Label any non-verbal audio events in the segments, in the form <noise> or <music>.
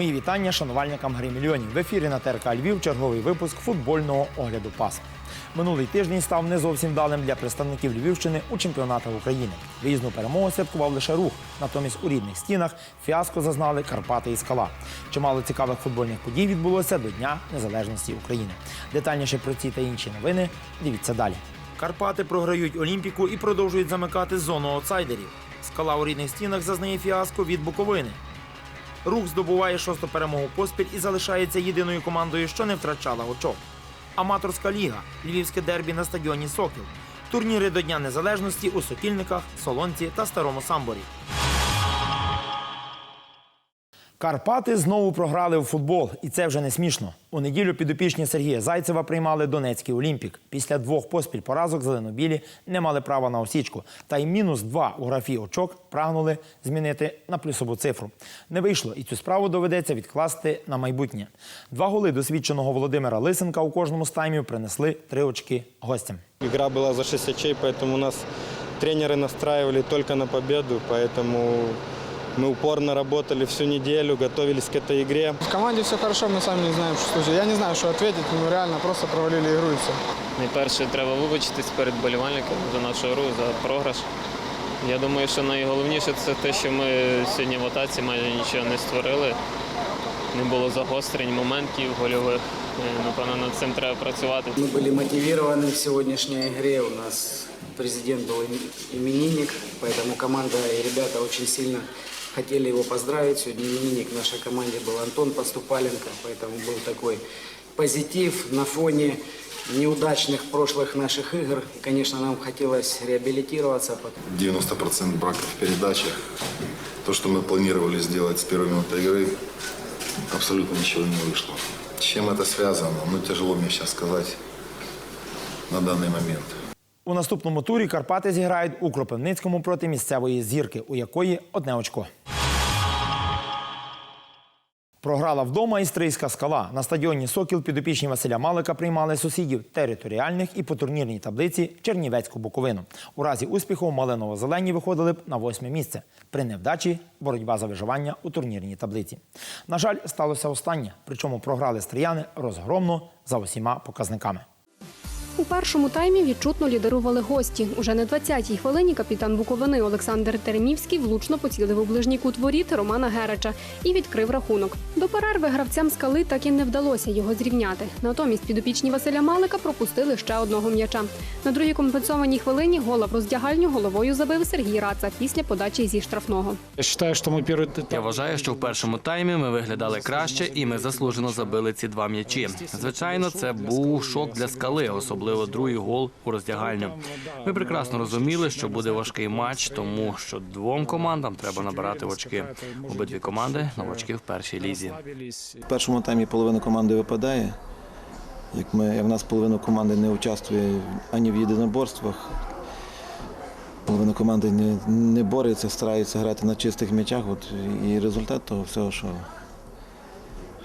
Мої вітання шанувальникам гри мільйонів. В ефірі на ТРК Львів черговий випуск футбольного огляду пас. Минулий тиждень став не зовсім вдалим для представників Львівщини у чемпіонатах України. Виїзну перемогу святкував лише рух. Натомість у рідних стінах фіаско зазнали Карпати і Скала. Чимало цікавих футбольних подій відбулося до Дня Незалежності України. Детальніше про ці та інші новини дивіться далі. Карпати програють Олімпіку і продовжують замикати зону аутсайдерів. Скала у рідних стінах зазнає фіаско від Буковини. Рух здобуває шосту перемогу поспіль і залишається єдиною командою, що не втрачала очок. Аматорська ліга, львівське дербі на стадіоні Сокіл, турніри до Дня Незалежності у Сокільниках, Солонці та Старому Самборі. Карпати знову програли у футбол, і це вже не смішно. У неділю підопічні Сергія Зайцева приймали Донецький Олімпік. Після двох поспіль поразок зеленобілі не мали права на осічку. Та й мінус два у графі очок прагнули змінити на плюсову цифру. Не вийшло, і цю справу доведеться відкласти на майбутнє. Два голи досвідченого Володимира Лисенка у кожному з таймів принесли три очки гостям. Игра была за 6 очей, поэтому нас тренеры настраивали только на победу, поэтому мы упорно работали всю неделю, готовились к этой игре. В команде все хорошо, мы сами не знаем, что слушать. Я не знаю, что ответить, мы реально просто провалили игру и все. Найперше треба вибачитись перед болівальниками за нашу гру, за програш. Я думаю, що найголовніше це те, що ми сьогодні в атаці майже нічого не створили. Не було загострень, моментів гольових. Е, Напевно, над цим треба працювати. Мы были мотивированы в сегодняшней игре. У нас президент был име- именинник, поэтому команда и ребята очень сильно хотели его поздравить. Сегодня именинник в нашей команде был Антон Поступаленко, поэтому был такой позитив на фоне неудачных прошлых наших игр. И, конечно, нам хотелось реабилитироваться. 90% брака в передачах. То, что мы планировали сделать с первой минуты игры, абсолютно ничего не вышло. С чем это связано? Ну, тяжело мне сейчас сказать на данный момент. У наступному турі Карпати зіграють у Кропивницькому проти місцевої зірки, у якої одне очко. Програла вдома істрийська скала. На стадіоні Сокіл підопічні Василя Малика приймали сусідів територіальних і по турнірній таблиці Чернівецьку Буковину. У разі успіху малиново-зелені виходили б на восьме місце. При невдачі боротьба за виживання у турнірній таблиці. На жаль, сталося останнє, причому програли стріяни розгромно за усіма показниками. У першому таймі відчутно лідерували гості. Уже на 20-й хвилині капітан Буковини Олександр Теремівський влучно поцілив у ближній кут воріт Романа Герача і відкрив рахунок. До перерви гравцям скали так і не вдалося його зрівняти. Натомість підопічні Василя Малика пропустили ще одного м'яча. На другій компенсованій хвилині гола в роздягальню головою забив Сергій Раца після подачі зі штрафного. Я считаю, что мы первый этап Я вважаю, що в першому таймі ми виглядали краще, і ми заслужено забили ці два м'ячі. Звичайно, це був шок для скали, особливо другий гол у роздягальню. Ми прекрасно розуміли, що буде важкий матч, тому що двом командам треба набирати очки. Обидві команди новачки в першій лізі. В першому таймі половина команди випадає. Як ми, як в нас половина команди не участвує ані в єдиноборствах, половина команди не, не бореться, старається грати на чистих м'ячах. От, і результат того всього, що,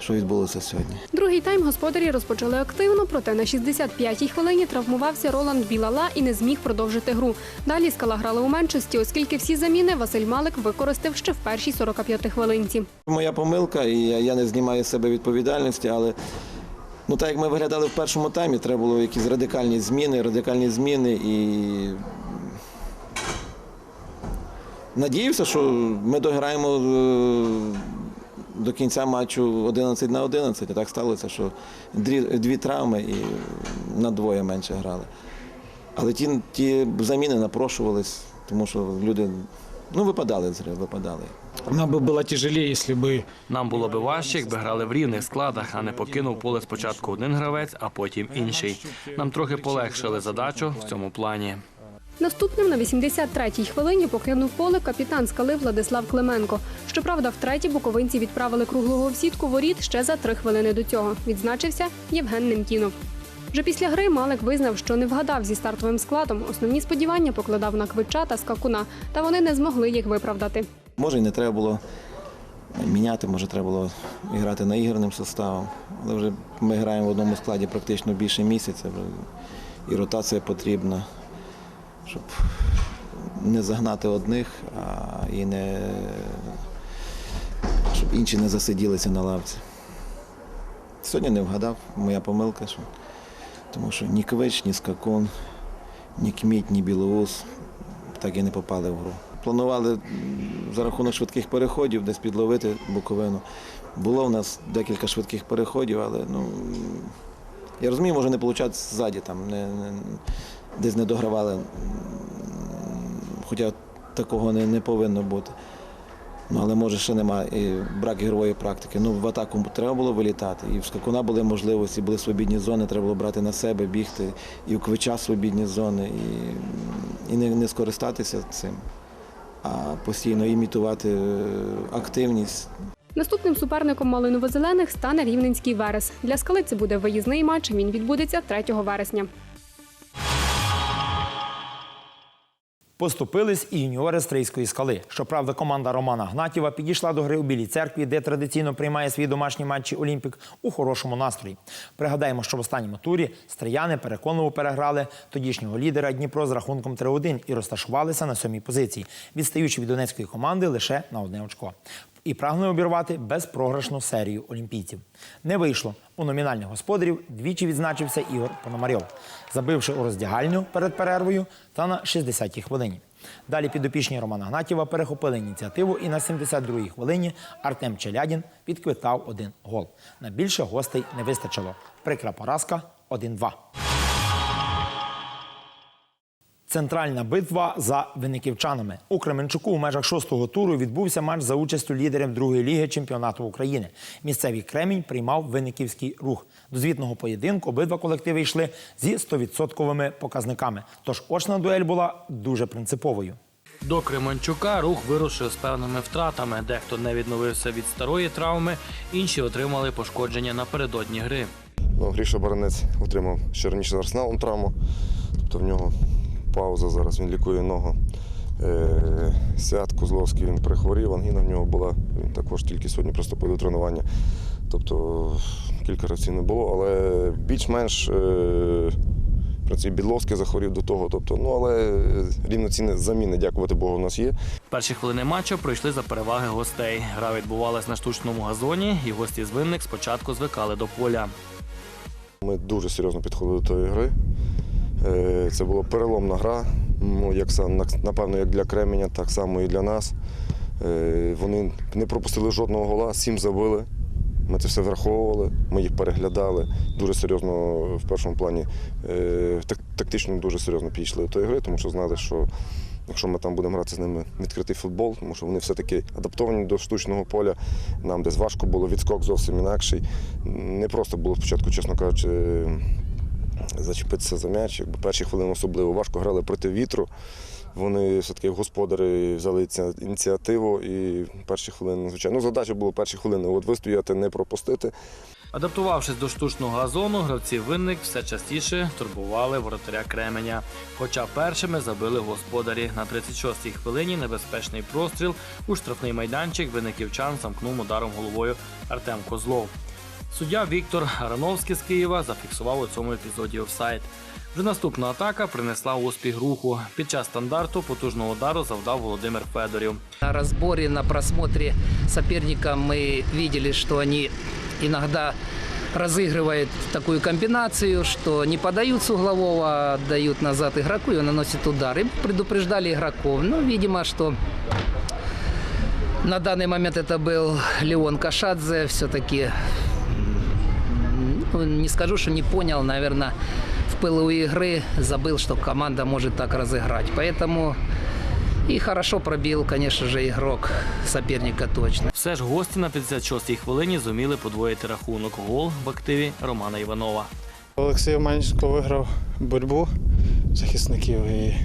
що відбулося сьогодні. Другий тайм господарі розпочали активно, проте на 65-й хвилині травмувався Роланд Білала і не зміг продовжити гру. Далі скала грала у меншості, оскільки всі заміни Василь Малик використав ще в першій 45 хвилинці. Моя помилка, і я, я не знімаю з себе відповідальності, але ну, так як ми виглядали в першому таймі, треба було якісь радикальні зміни, радикальні зміни і надіявся, що ми дограємо е, до кінця матчу 11 на 11. А так сталося, що дві, дві травми і на двоє менше грали. Але ті, ті заміни напрошувались, тому що люди ну, випадали з гри, випадали. Нам бы было тяжелее, если бы Нам було би важче, якби грали в рівних складах, а не покинув поле спочатку один гравець, а потім інший. Нам трохи полегшили задачу в цьому плані. Наступним на 83-й хвилині покинув поле капітан скали Владислав Клименко. Щоправда, втретє буковинці відправили круглого в сітку воріт ще за три хвилини до цього. Відзначився Євген Немтінов. Вже після гри Малик визнав, що не вгадав зі стартовим складом. Основні сподівання покладав на квича та скакуна, та вони не змогли їх виправдати. Може, і не треба було міняти, може, треба було грати наіграним составом. Але вже ми граємо в одному складі практично більше місяця. І ротація потрібна, щоб не загнати одних, а і не щоб інші не засиділися на лавці. Сьогодні не вгадав, моя помилка, що, тому що ні Квич, ні Скакун, ні Кміть, ні Білоус так і не попали в гру. Планували за рахунок швидких переходів десь підловити Буковину. Було в нас декілька швидких переходів, але ну, я розумію, може не получати ззаді, там, не, не, десь не догравали. Хоча такого не, не повинно бути. Ну, але може ще немає і брак ігрової практики. Ну, в атаку треба було вилітати. І в скакуна були можливості, були свобідні зони, треба було брати на себе, бігти, і у квича свобідні зони, і, і не, не скористатися цим, а постійно імітувати е, активність, Наступним суперником малиново-зелених стане рівненський верес. Для скали це буде виїзний матч. Він відбудеться 3 вересня. Поступились і юніори Стрийської скали. Щоправда, команда Романа Гнатєва підійшла до гри у Білій церкві, де традиційно приймає свій домашній матчі Олімпік у хорошому настрої. Пригадаємо, що в останньому турі стрияни переконливо переграли тодішнього лідера Дніпро з рахунком 3-1 і розташувалися на сьомій позиції, відстаючи від донецької команди лише на одне очко. І прагнули обірвати безпрограшну серію олімпійців. Не вийшло. У номінальних господарів двічі відзначився Ігор Пономарьов, забивши у роздягальню перед перервою та на 60-й хвилині. Далі підопічні Романа Гнатєва перехопили ініціативу і на 72-й хвилині Артем Челядін відквитав один гол. На більше гостей не вистачило. Прикра поразка 1-2. Центральна битва за винниківчанами. У Кременчуку у межах шостого туру відбувся матч за участю лідерів другої ліги чемпіонату України. Місцевий Кремінь приймав винниківський рух. До звітного поєдинку обидва колективи йшли зі 100% показниками. Тож очна дуель була дуже принциповою. До Кременчука рух вирушив з певними втратами. Дехто не відновився від старої травми, інші отримали пошкодження напередодні гри. Ну, Гріша Баранець отримав ще раніше з арсеналом травму. Тобто в нього пауза зараз, він лікує ногу. Е, Свят Козловський він прихворів, ангіна в нього була. Він також тільки сьогодні приступив до тренування. Тобто кілька разів не було, але більш-менш е, Бідловський захворів до того. Тобто, ну, але рівноцінні заміни, дякувати Богу, у нас є. Перші хвилини матчу пройшли за переваги гостей. Гра відбувалась на штучному газоні, і гості з винник спочатку звикали до поля. Ми дуже серйозно підходили до тої гри. Е, Це була переломна гра. Ну, як напевно, як для Кременя, так само і для нас. Е, Вони не пропустили жодного гола, сім забили. Ми це все враховували, ми їх переглядали. Дуже серйозно в першому плані, е, тактично дуже серйозно підійшли до тої гри, тому що знали, що якщо ми там будемо грати з ними відкритий футбол, тому що вони все-таки адаптовані до штучного поля, нам десь важко було, відскок зовсім інакший. Не просто було спочатку, чесно кажучи, зачепитися за м'яч. Якби перші хвилини особливо важко грали проти вітру. Вони все-таки господарі взяли ініціативу і перші хвилини, звичайно, ну, задача була перші хвилини от вистояти, не пропустити. Адаптувавшись до штучного газону, гравці винник все частіше турбували воротаря Кременя. Хоча першими забили господарі. На 36-й хвилині небезпечний простріл у штрафний майданчик винниківчан замкнув ударом головою Артем Козлов. Суддя Віктор Арановський з Києва зафіксував у цьому епізоді офсайд. Вже наступна атака принесла успіх руху. Під час стандарту потужного удару завдав Володимир Федорів. На разборе, на просмотре соперника мы видели, что они иногда разыгрывают такую комбинацию, что не подают с углового, а отдают назад игроку, и он наносит удар. И предупреждали игроков. Ну, видимо, что на данный момент это был Леон Кашадзе. Все-таки, ну, не скажу, что не понял, наверное, в пылу игры забыл, что команда может так разыграть. Поэтому и хорошо пробил, конечно же, игрок соперника точно. Все ж гості на 56-й хвилині зуміли подвоїти рахунок. Гол в активі Романа Іванова. Олексій Манченко виграв боротьбу захисників і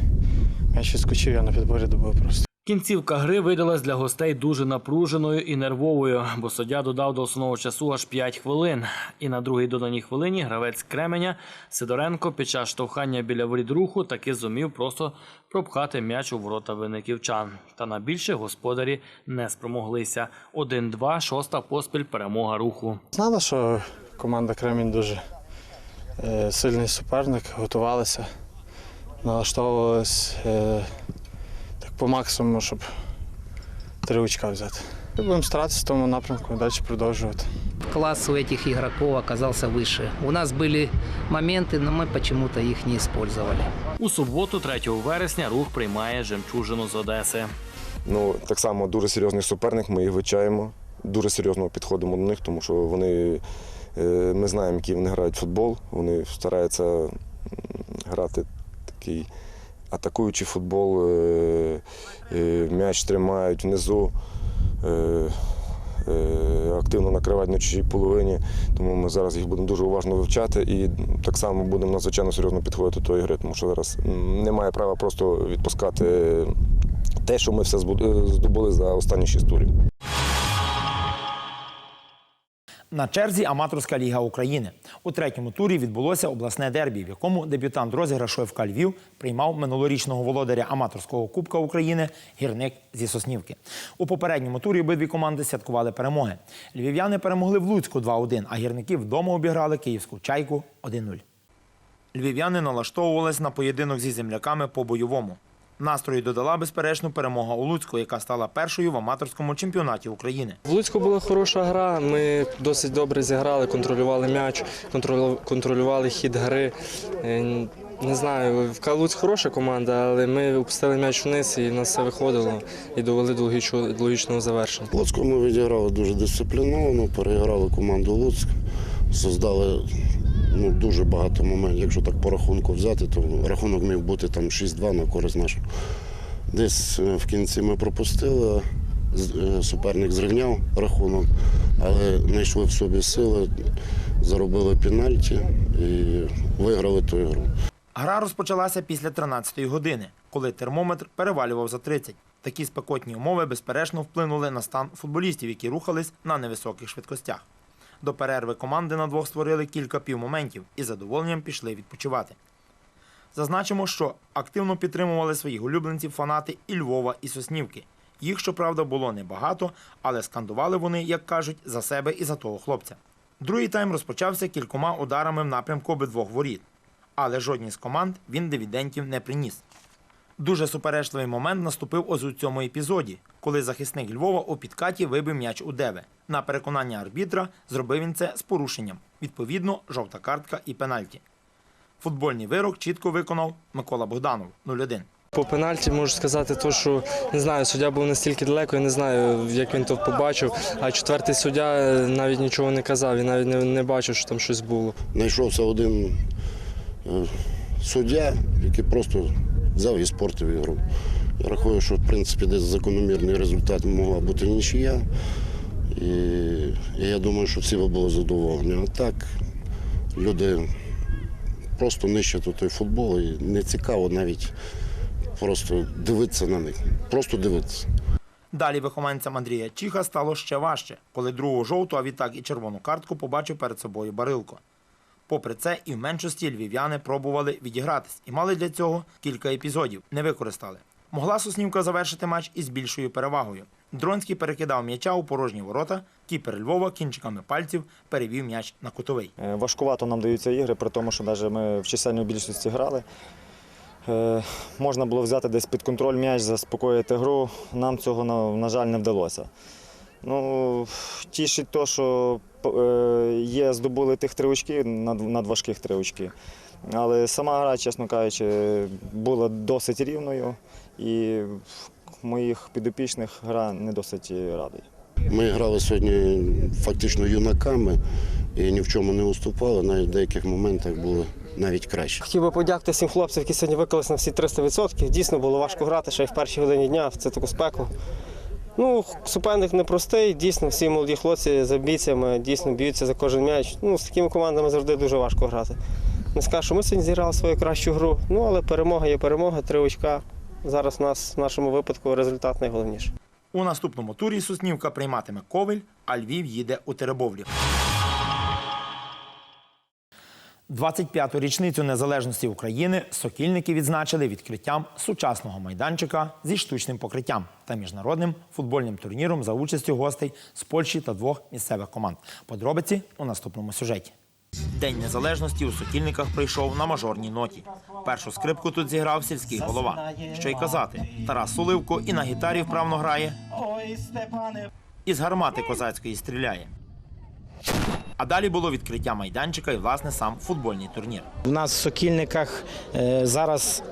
м'яч відскочив, я на підборі добив просто. Кінцівка гри видалась для гостей дуже напруженою і нервовою, бо суддя додав до основного часу аж 5 хвилин. І на другій доданій хвилині гравець Кременя Сидоренко під час штовхання біля воріт руху таки зумів просто пропхати м'яч у ворота виниківчан. Та на більше господарі не спромоглися. 1-2, шоста поспіль перемога руху. Знали, що команда Кремінь дуже е, сильний суперник, готувалися, налаштовувалися е, по максимуму, щоб три очка взяти. Ми будемо старатися в тому напрямку далі продовжувати. Класс у этих игроков оказался выше. У нас были моменты, но мы почему-то их не использовали. У суботу, 3 вересня, рух приймає жемчужину з Одеси. Ну, так само дуже серйозний суперник, ми їх вивчаємо, дуже серйозно підходимо до них, тому що вони, е, ми знаємо, який вони грають в футбол. Вони стараються м, грати такий атакуючий футбол, е, е, м'яч тримають внизу. е, Активно накривають на чужій половині, тому ми зараз їх будемо дуже уважно вивчати і так само будемо надзвичайно серйозно підходити до тої гри, тому що зараз немає права просто відпускати те, що ми все здобули за останні шість турів. На черзі аматорська ліга України. У третьому турі відбулося обласне дербі, в якому дебютант розіграшу ФК Львів приймав минулорічного володаря аматорського кубка України гірник зі Соснівки. У попередньому турі обидві команди святкували перемоги. Львів'яни перемогли в Луцьку 2-1, а гірники вдома обіграли київську чайку 1-0. Львів'яни налаштовувались на поєдинок зі земляками по бойовому. Настрою додала безперечно перемога у Луцьку, яка стала першою в аматорському чемпіонаті України. В Луцьку була хороша гра. Ми досить добре зіграли, контролювали м'яч, контролювали хід гри. Е, Не знаю, ВК Луцьк хороша команда, але ми опустили м'яч вниз і в нас все виходило і довели до логічного- до логічного завершення. Луцьку ми відіграли дуже дисципліновано, переіграли команду Луцьк, создали ну, дуже багато моментів. Якщо так по рахунку взяти, то рахунок міг бути там 6-2 на користь нашу. Десь е, в кінці ми пропустили, е, суперник зрівняв рахунок, але знайшли в собі сили, заробили пенальті і виграли ту ігру. Гра розпочалася після 13-ї години, коли термометр перевалював за 30. Такі спекотні умови безперечно вплинули на стан футболістів, які рухались на невисоких швидкостях. До перерви команди на двох створили кілька півмоментів і задоволенням пішли відпочивати. Зазначимо, що активно підтримували своїх улюбленців фанати і Львова, і Соснівки. Їх, щоправда, було небагато, але скандували вони, як кажуть, за себе і за того хлопця. Другий тайм розпочався кількома ударами в напрямку обидвох воріт, але жодній з команд він дивідентів не приніс. Дуже суперечливий момент наступив ось у цьому епізоді, коли захисник Львова у підкаті вибив м'яч у Деве. На переконання арбітра зробив він це з порушенням. Відповідно, жовта картка і пенальті. Футбольний вирок чітко виконав Микола Богданов 0-1. По пенальті можу сказати, то, що не знаю, суддя був настільки далеко, я не знаю, як він то побачив. А четвертий суддя е, навіть нічого не казав, він навіть не, не бачив, що там щось було. Знайшовся один е, суддя, який просто взяв і спортив ігру. Я рахую, що в принципі десь закономірний результат могла бути нічия. І, і я думаю, що всі би були задоволені. А так люди просто нищать той футбол і не цікаво навіть просто дивитися на них. Просто дивитися. Далі вихованцям Андрія Чіха стало ще важче, коли другу жовту, а відтак і червону картку побачив перед собою Барилко. Попри це, і в меншості львів'яни пробували відігратись і мали для цього кілька епізодів, не використали. Могла Соснівка завершити матч із більшою перевагою. Дронський перекидав м'яча у порожні ворота, кіпер Львова кінчиками пальців перевів м'яч на кутовий. Е, Важкувато нам даються ігри, при тому, що навіть ми в чисельній більшості грали. Е, Можна було взяти десь під контроль м'яч, заспокоїти гру. Нам цього, на, жаль, не вдалося. Ну, тішить то, що є, здобули тих три очки, надважких три очки. Але сама гра, чесно кажучи, була досить рівною і моїх підопічних гра не досить радує. Ми грали сьогодні фактично юнаками і ні в чому не уступали, навіть в деяких моментах були навіть краще. Хотів би подякувати всім хлопцям, які сьогодні виклались на всі 300%. Дійсно було важко грати ще й в першій годині дня в цю таку спеку. Ну, суперник непростий, дійсно, всі молоді хлопці з амбіціями дійсно б'ються за кожен м'яч. Ну, з такими командами завжди дуже важко грати. Не скажу, що ми сьогодні зіграли свою кращу гру, ну але перемога є перемога, три очка. Зараз у нас в нашому випадку результат найголовніший. У наступному турі Соснівка прийматиме Ковель, а Львів їде у Теребовлі. 25-ту річницю незалежності України сокільники відзначили відкриттям сучасного майданчика зі штучним покриттям та міжнародним футбольним турніром за участю гостей з Польщі та двох місцевих команд. Подробиці у наступному сюжеті. День незалежності у сокільниках прийшов на мажорній ноті. Першу скрипку тут зіграв сільський голова. Що й казати, Тарас Суливко і на гітарі вправно грає. із гармати козацької стріляє. А далі було відкриття майданчика і власне сам футбольний турнір. У нас в Сокільниках е, зараз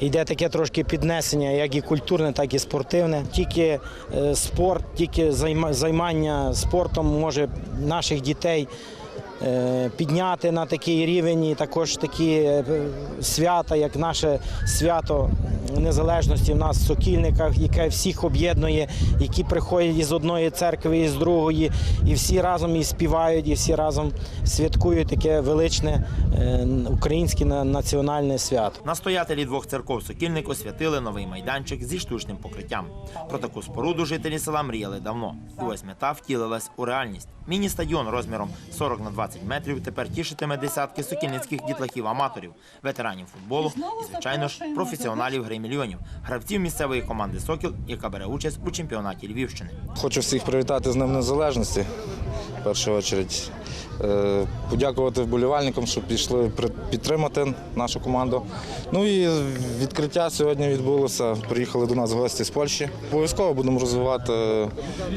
йде таке трошки піднесення, як і культурне, так і спортивне. Тільки е, спорт, тільки займа- займання спортом може наших дітей підняти на такий рівень. І також такі е, свята, як наше свято незалежності в нас в Сокільниках, яке всіх об'єднує, які приходять із одної церкви, і з другої, і всі разом і співають, і всі разом святкують таке величне е, українське національне свято. Настоятелі двох церков Сокільник освятили новий майданчик зі штучним покриттям. Про таку споруду жителі села мріяли давно. І ось мета втілилась у реальність. Міні-стадіон розміром 40 на 20 метрів тепер тішитиме десятки сокільницьких дітлахів-аматорів, ветеранів футболу і, звичайно ж, професіоналів гри мільйонів, гравців місцевої команди Сокіл, яка бере участь у чемпіонаті Львівщини. Хочу всіх привітати з Днем Незалежності. В першу чергу подякувати вболівальникам, що пішли підтримати нашу команду. Ну і відкриття сьогодні відбулося. Приїхали до нас гості з Польщі. Обов'язково будемо розвивати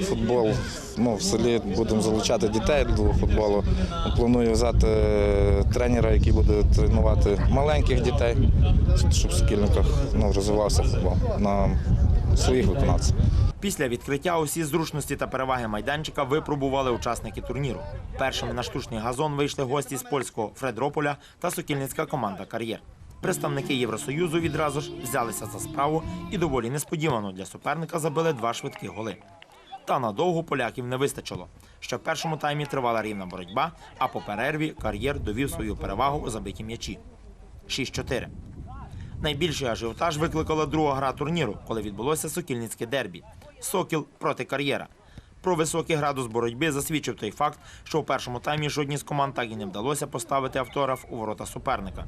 футбол. Ну, в селі будемо залучати дітей до футболу. Планую взяти тренера, який буде тренувати маленьких дітей, щоб в Сокільниках ну, розвивався футбол на своїх виконавців. Після відкриття усі зручності та переваги майданчика випробували учасники турніру. Першими на штучний газон вийшли гості з польського Фредрополя та сокільницька команда Кар'єр. Представники Євросоюзу відразу ж взялися за справу і доволі несподівано для суперника забили два швидкі голи. Та надовго поляків не вистачило. Ще в першому таймі тривала рівна боротьба, а по перерві кар'єр довів свою перевагу у забиті м'ячі. 6-4. Найбільший ажіотаж викликала друга гра турніру, коли відбулося сокільницьке дербі. Сокіл проти кар'єра. Про високий градус боротьби засвідчив той факт, що у першому таймі жодній з команд так і не вдалося поставити автограф у ворота суперника.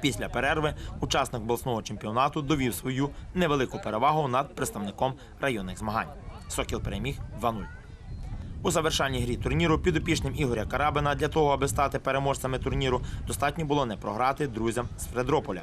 Після перерви учасник обласного чемпіонату довів свою невелику перевагу над представником районних змагань. Сокіл переміг 2-0. У завершальній грі турніру підопічним Ігоря Карабина для того, аби стати переможцями турніру, достатньо було не програти друзям з Фредрополя.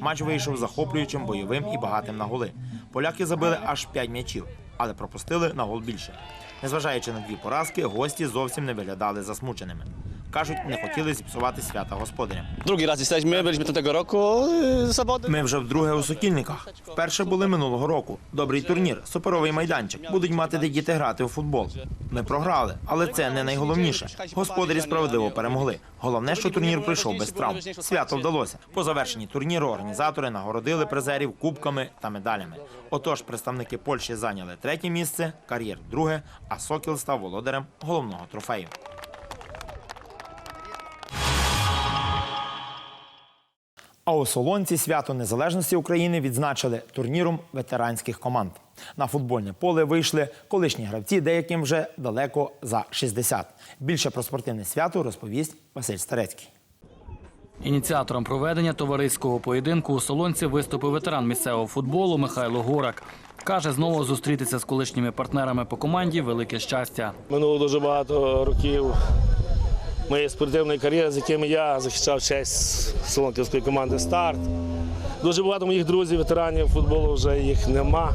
Матч вийшов захоплюючим, бойовим і багатим на голи. Поляки забили аж 5 м'ячів, але пропустили на гол більше. Незважаючи на дві поразки, гості зовсім не виглядали засмученими. Кажуть, не хотіли зіпсувати свята господарям. Drugi raz jesteśmy, byliśmy tu tego roku. Zawody. Ми вже вдруге у Сокільниках. Вперше були минулого року. Добрий турнір, суперовий майданчик. Будуть мати де діти грати у футбол. Ми програли, але це не найголовніше. Господарі справедливо перемогли. Головне, що турнір пройшов без травм. Свято вдалося. По завершенні турніру організатори нагородили призерів кубками та медалями. Отож, представники Польщі зайняли третє місце, кар'єр друге, а Сокіл став володарем головного трофею. А у Солонці свято Незалежності України відзначили турніром ветеранських команд. На футбольне поле вийшли колишні гравці, деяким вже далеко за 60. Більше про спортивне свято розповість Василь Старецький. Ініціатором проведення товариського поєдинку у Солонці виступив ветеран місцевого футболу Михайло Горак. Каже, знову зустрітися з колишніми партнерами по команді велике щастя. Минуло дуже багато років моєї спортивної кар'єри, з якими я захищав честь Солонківської команди Старт. Дуже багато моїх друзів, ветеранів футболу вже їх нема.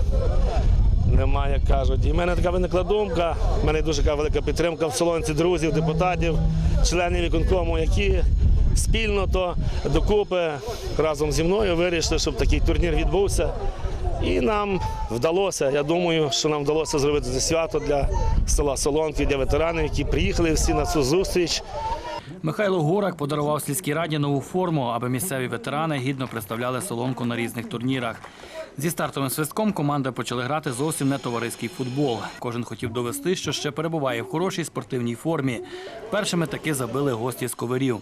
Нема, як кажуть. І в мене така виникла думка. в мене дуже велика підтримка в Солонці друзів, депутатів, членів виконкому, які спільно то докупи разом зі мною вирішили, щоб такий турнір відбувся. І нам вдалося. Я думаю, що нам вдалося зробити це свято для села Солонки, для ветеранів, які приїхали всі на цю зустріч. Михайло Горак подарував сільській раді нову форму, аби місцеві ветерани гідно представляли солонку на різних турнірах. Зі стартовим свистком команди почали грати зовсім не товариський футбол. Кожен хотів довести, що ще перебуває в хорошій спортивній формі. Першими таки забили гості з коверів.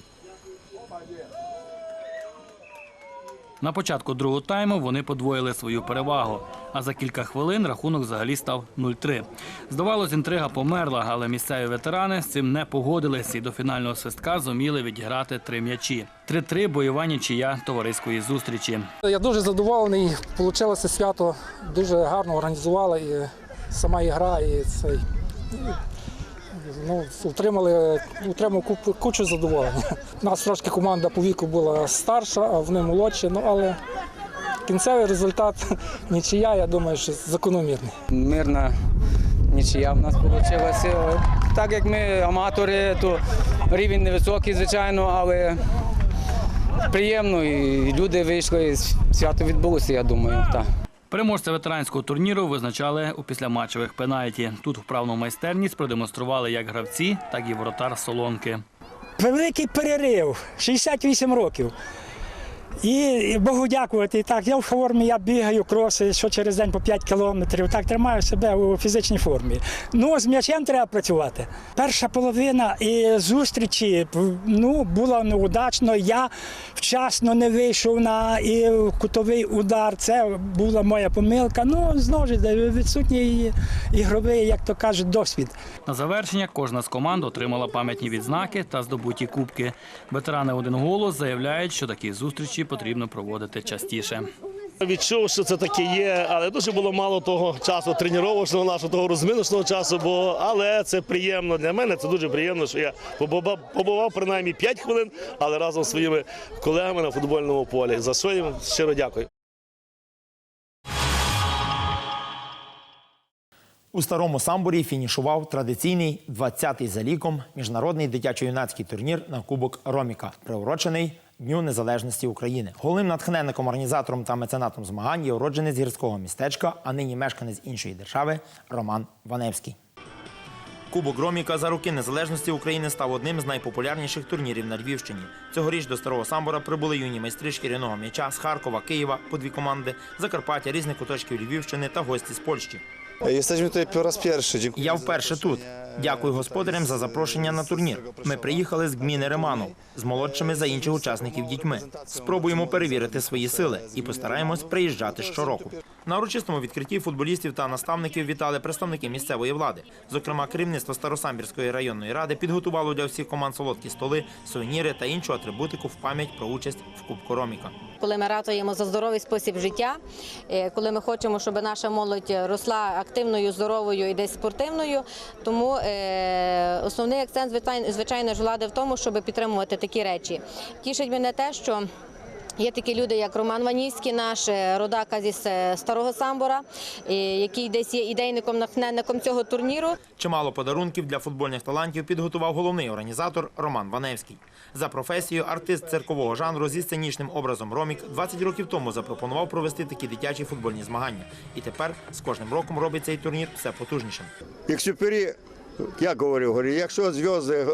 На початку другого тайму вони подвоїли свою перевагу. А за кілька хвилин рахунок взагалі став 0-3. Здавалось, інтрига померла, але місцеві ветерани з цим не погодились і до фінального свистка зуміли відіграти три м'ячі. 3-3 бойова нічия товариської зустрічі. Я дуже задоволений. Получилося свято дуже гарно організували і сама ігра, і цей. Ну, утримали, утримав купу- кучу задоволення. У нас трошки команда по віку була старша, а вони молодші, ну але кінцевий результат <laughs> нічия, я думаю, що закономірний. Мирна нічия в нас вийшла. Так як ми аматори, то рівень невисокий, звичайно, але приємно і люди вийшли, і свято відбулося, я думаю. Так. Переможця ветеранського турніру визначали у післяматчевих пенальті. Тут вправну майстерність продемонстрували як гравці, так і воротар Солонки. Великий перерив, 68 років. І Богу дякувати. Так, я в формі, я бігаю кроси, що через день по 5 кілометрів. Так тримаю себе у фізичній формі. Ну, з м'ячем треба працювати. Перша половина і зустрічі ну, була неудачно. Я вчасно не вийшов на і кутовий удар. Це була моя помилка. Ну, знову ж відсутній ігровий, як то кажуть, досвід. На завершення кожна з команд отримала пам'ятні відзнаки та здобуті кубки. Ветерани один голос заявляють, що такі зустрічі потрібно проводити частіше. Відчув, що це таке є, але дуже було мало того часу тренувачного нашого того розминочного часу. Бо але це приємно для мене. Це дуже приємно, що я побував, побував принаймні 5 хвилин, але разом з своїми колегами на футбольному полі. За що їм щиро дякую. У старому самборі фінішував традиційний 20-й за ліком міжнародний дитячо-юнацький турнір на Кубок Роміка, приурочений Дню Незалежності України. Головним натхненником, організатором та меценатом змагань є уродженець гірського містечка, а нині мешканець іншої держави Роман Ваневський. Кубок Роміка за роки незалежності України став одним з найпопулярніших турнірів на Львівщині. Цьогоріч до старого самбора прибули юні майстри шкіряного м'яча з Харкова, Києва по дві команди, Закарпаття, різних куточків Львівщини та гості з Польщі. Jesteśmy tutaj po raz pierwszy. Я вперше тут. Дякую господарям за запрошення на турнір. Ми приїхали з гміни Реманов з молодшими за інших учасників дітьми. Спробуємо перевірити свої сили і постараємось приїжджати щороку. На урочистому відкритті футболістів та наставників вітали представники місцевої влади. Зокрема, керівництво Старосамбірської районної ради підготувало для всіх команд солодкі столи, сувеніри та іншу атрибутику в пам'ять про участь в Кубку Роміка. Коли ми ратуємо за здоровий спосіб життя, е, коли ми хочемо, щоб наша молодь росла активною, здоровою і десь спортивною. Тому е, основний акцент звичайно, ж влади в тому, щоб підтримувати такі речі. Тішить мене те, що Є такі люди, як Роман Ванівський, наш е, родака зі старого самбора, е, який десь є ідейником, натхненником цього турніру. Чимало подарунків для футбольних талантів підготував головний організатор Роман Ваневський. За професією артист циркового жанру зі сценічним образом Ромік 20 років тому запропонував провести такі дитячі футбольні змагання. І тепер з кожним роком робить цей турнір все потужнішим. Якщо пері, я говорю, говорю, якщо зв'язки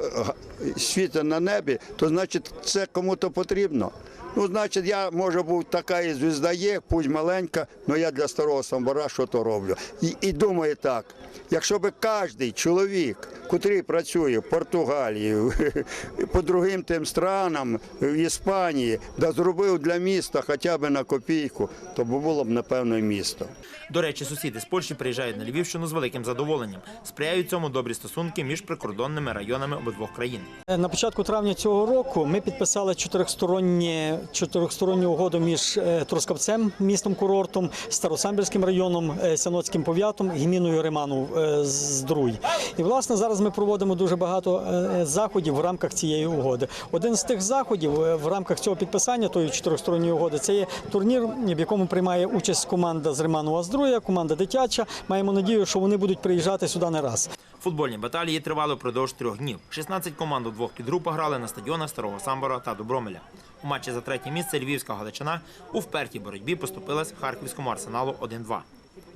світять на небі, то значить це кому-то потрібно. Ну, значить, я може був така і звізда є, пусть маленька, але я для старого самбора що то роблю. І, і думаю так, якщо би кожен чоловік, котрий працює в Португалії, <laughs> по другим тим странам, в Іспанії, да зробив для міста хоча б на копійку, то було б напевно місто. До речі, сусіди з Польщі приїжджають на Львівщину з великим задоволенням. Сприяють цьому добрі стосунки між прикордонними районами обидвох країн. На початку травня цього року ми підписали чотирьохсторонні, чотирьохсторонню угоду між е, Трускавцем, містом курортом, Старосамбірським районом, е, Сяноцьким пов'ятом, гміною Риманов е, з Друй. І власне зараз ми проводимо дуже багато заходів в рамках цієї угоди. Один з тих заходів в рамках цього підписання тої чотирьохсторонньої угоди це є турнір, в якому приймає участь команда з Риманова з Друя, команда дитяча. Маємо надію, що вони будуть приїжджати сюди не раз. Футбольні баталії тривали впродовж трьох днів. 16 команд у двох підгрупах грали на стадіонах Старого Самбора та Добромеля. У матчі за третє місце Львівська Галичина у впертій боротьбі поступилась Харківському арсеналу 1-2.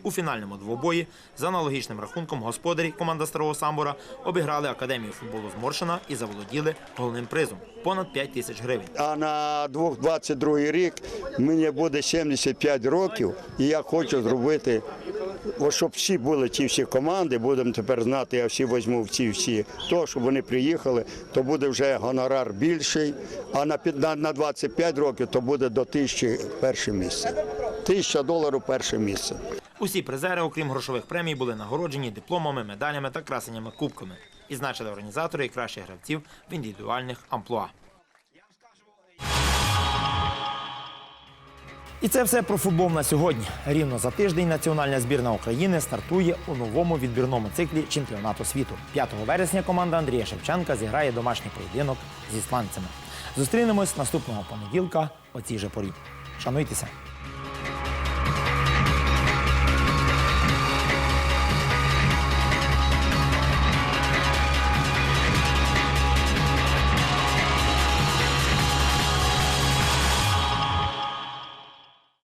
У фінальному двобої за аналогічним рахунком господарі команда Старого Самбора обіграли академію футболу з Моршина і заволоділи головним призом понад 5 тисяч гривень. А на 2022 рік мені буде 75 років, і я хочу зробити, от щоб всі були ті всі команди, будемо тепер знати, я всі візьму в ці всі, то, щоб вони приїхали, то буде вже гонорар більший, а на, на 25 років то буде до тисячі перше місце. Тисяча доларів перше місце. Усі призери, окрім грошових премій, були нагороджені дипломами, медалями та красеннями кубками. І значили організатори і кращих гравців в індивідуальних амплуа. І це все про футбол на сьогодні. Рівно за тиждень національна збірна України стартує у новому відбірному циклі чемпіонату світу. 5 вересня команда Андрія Шевченка зіграє домашній поєдинок з ісландцями. Зустрінемось наступного понеділка о цій же порі. Шануйтеся!